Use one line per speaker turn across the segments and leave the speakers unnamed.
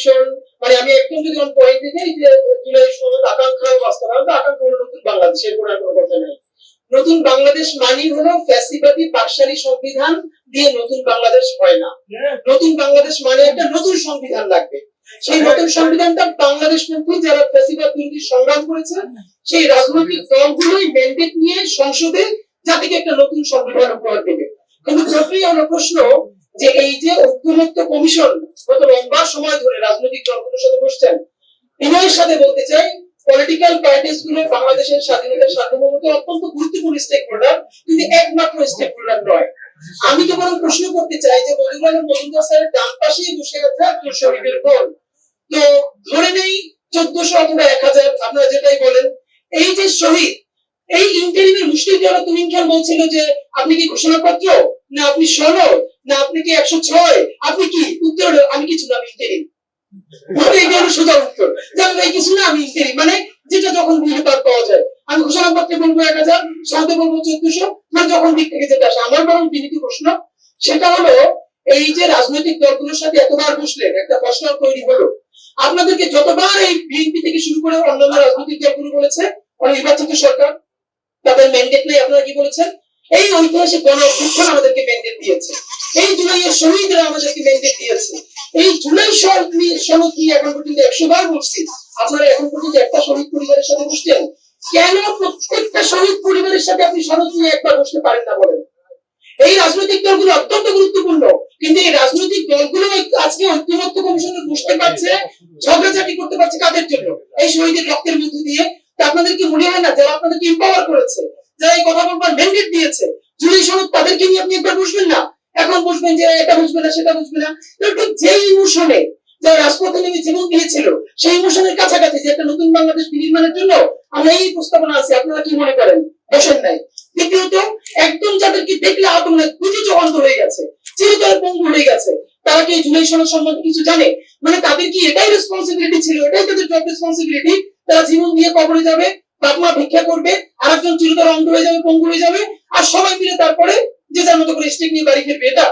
Commission মানে আমি একদম যদি অন পয়েন্টে যাই যে জুলাই সনদ আকাঙ্ক্ষা বাস্তবায়ন তো আকাঙ্ক্ষা হলো নতুন বাংলাদেশ এর কোনো আর কোনো কথা নাই। নতুন বাংলাদেশ মানি হলো ফ্যাসিবাদী পাকশালী সংবিধান দিয়ে নতুন বাংলাদেশ হয় না। নতুন বাংলাদেশ মানে একটা নতুন সংবিধান লাগবে। সেই নতুন সংবিধানটা বাংলাদেশ মন্ত্রী যারা ফ্যাসিবাদ বিরোধী সংগ্রাম করেছে সেই রাজনৈতিক দলগুলোই ম্যান্ডেট নিয়ে সংসদে জাতিকে একটা নতুন সংবিধান উপহার দেবে। কিন্তু যতই হলো প্রশ্ন যে এই যে ঐক্যমত্য কমিশন গত লম্বা সময় ধরে রাজনৈতিক দলগুলোর সাথে বসছেন বিনয়ের সাথে বলতে চাই পলিটিক্যাল পার্টিসগুলো বাংলাদেশের স্বাধীনতার সার্বভৌমত্ব অত্যন্ত গুরুত্বপূর্ণ স্টেক হোল্ডার কিন্তু একমাত্র স্টেক হোল্ডার নয়। আমি তো বরং প্রশ্ন করতে চাই যে মজুমদার মজুমদার স্যারের ডান পাশেই বসে আছে আব্দুল শরীফের বোন তো ধরে নেই, চোদ্দশো অথবা এক হাজার, আপনারা যেটাই বলেন। এই যে শহীদ, এই ইন্টারিমের মুশকিল যারা তুমিন খান বলছিল যে, আপনি কি ঘোষণাপত্র? না, আপনি সনদ? না, আপনি কি একশো ছয়? আপনি কি? উত্তর আমি কিছু না, আমি ইন্টারিম মানে এটা উত্তর। যে আমি এই কিছু না, আমি ইন্টারিম মানে যেটা যখন বুঝে পাওয়া যায়। আমি ঘোষণাপত্রে বলব এক হাজার সনদে বলব চোদ্দশো। যখন আমার বরং বিনীত প্রশ্ন, সেটা হলো, এই যে রাজনৈতিক দলগুলোর সাথে এতবার বসলেন, একটা প্রশ্ন তৈরি হলো। আপনাদেরকে যতবার এই বিএনপি থেকে শুরু করে অন্যান্য রাজনৈতিক দলগুলো বলেছে, অনির্বাচিত সরকার, তাদের ম্যান্ডেট নেই, আপনারা কি বলেছেন? এই ঐতিহাসিক গণ অভ্যুত্থান আমাদেরকে ম্যান্ডেট দিয়েছে। এই জুলাইয়ের শহীদরা আমাদেরকে ম্যান্ডেট দিয়েছে। এই জুলাই সনদ নিয়ে নিয়ে এখন পর্যন্ত একশো বার বলছি, আপনারা এখন পর্যন্ত একটা শহীদ পরিবারের সাথে বসছেন কেন প্রত্যেকটা শহীদ পরিবারের সাথে আপনি সনদ নিয়ে একবার বসতে পারেন না বলেন? এই রাজনৈতিক দলগুলো অত্যন্ত গুরুত্বপূর্ণ, কিন্তু এই রাজনৈতিক দলগুলো আজকে ঐক্যমত্য কমিশনে বসতে পারছে, ঝগড়াঝাটি করতে পারছে কাদের জন্য? এই শহীদের রক্তের মধ্য দিয়ে। তা আপনাদের কি মনে হয় না, যারা আপনাদেরকে এম্পাওয়ার করেছে, যারা এই কথা বলবার ম্যান্ডেট দিয়েছে, জুলাই সনদ তাদেরকে নিয়ে আপনি একবার বসবেন না? এখন বুঝবেন যে এটা বুঝবে না, সেটা বুঝবে না। যেই ইমোশনে যারা রাজপথে নেমে জীবন দিয়েছিল, সেই ইমোশনের কাছাকাছি যে একটা নতুন বাংলাদেশ বিনির্মাণের জন্য আমরা এই প্রস্তাবনা আছে, আপনারা কি মনে করেন? বসেন নাই। দ্বিতীয়ত, একদম যাদেরকে দেখলে আহত মনে হয় অন্ধ হয়ে গেছে চিরতরে পঙ্গু হয়ে গেছে, তারা কি জুলাই সনদ সম্বন্ধে কিছু জানে? মানে তাদের কি এটাই রেসপন্সিবিলিটি ছিল? এটাই তাদের জব রেসপন্সিবিলিটি তারা জীবন দিয়ে কবরে যাবে, বাপ মা ভিক্ষা করবে আর একজন চিরতর অন্ধ হয়ে যাবে পঙ্গু হয়ে যাবে, আর সবাই মিলে তারপরে যে মতো করে স্টেক নিয়ে বাড়ি ফিরবে এটা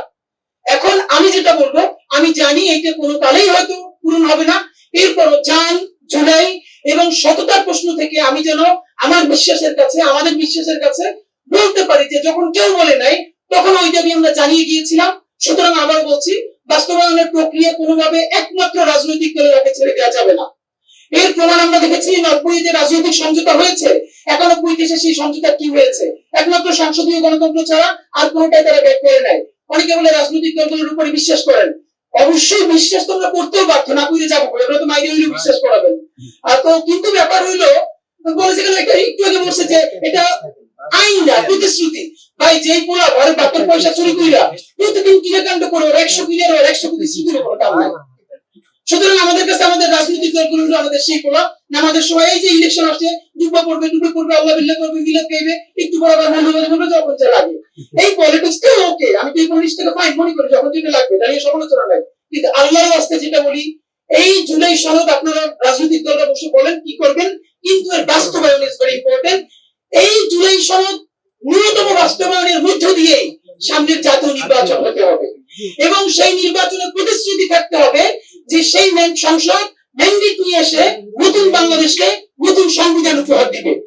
এখন আমি যেটা বলব, আমি জানি এইটা কোনো কালেই হয়তো পূরণ হবে না। এরপরও জান জুলাই এবং সততার প্রশ্ন থেকে আমি যেন আমার বিশ্বাসের কাছে, আমাদের বিশ্বাসের কাছে বলতে পারি যে যখন কেউ বলে নাই, তখন ওই দাবি আমরা জানিয়ে গিয়েছিলাম সুতরাং আবার বলছি, বাস্তবায়নের প্রক্রিয়া কোনোভাবে একমাত্র রাজনৈতিক দলের হাতে ছেড়ে দেওয়া যাবে না। এর প্রমাণ আমরা দেখেছি, নব্বই যে রাজনৈতিক সমঝোতা হয়েছে একানব্বই দেশে সেই সমঝোতা কি হয়েছে? একমাত্র সংসদীয় গণতন্ত্র ছাড়া আর কোনোটাই তারা বের করে নেয় অনেকে বলে রাজনৈতিক দলগুলোর উপরে বিশ্বাস করেন। অবশ্যই বিশ্বাস তোমরা করতেও পারতো না করে যাব এবার তো মাইরে হইলে বিশ্বাস করাবেন। আর তো কিন্তু ব্যাপার হইল বলেছে কেন এটা একটু আগে বলছে যে এটা আইন না প্রতিশ্রুতি। ভাই যেই পোলা ঘরে বাপের পয়সা চুরি কইরা প্রতিদিন ক্রিয়াকাণ্ড করে ওর একশো ওর একশো প্রতিশ্রুতির উপর কাম নাই। সুতরাং আমাদের কাছে আমাদের রাজনৈতিক দলগুলো আমাদের সেই পোলা আমাদের সময় এই যে ইলেকশন আসছে ডুবা পড়বে ডুবে পড়বে, আল্লাহ বিল্লাহ করবে, মিলাদ গাইবে একটু বড় মন্দির বলবে যখন যা লাগে। এই পলিটিক্স তো ওকে আমি তো এই পলিটিক্সটাকে ফাইন মনে করি, যখন যেটা লাগবে দাঁড়িয়ে সমালোচনা নাই। কিন্তু আল্লাহর আসতে যেটা বলি, এই জুলাই সনদ আপনারা রাজনৈতিক দলরা বসে বলেন, কি করবেন? কিন্তু এর বাস্তবায়ন ইজ ভেরি ইম্পর্টেন্ট এই জুলাই সনদ ন্যূনতম বাস্তবায়নের মধ্য দিয়েই সামনের জাতীয় নির্বাচন হতে হবে। এবং সেই নির্বাচনের প্রতিশ্রুতি থাকতে হবে যে সেই সংসদ ম্যান্ডেট নিয়ে এসে নতুন বাংলাদেশকে নতুন সংবিধান উপহার দিবে।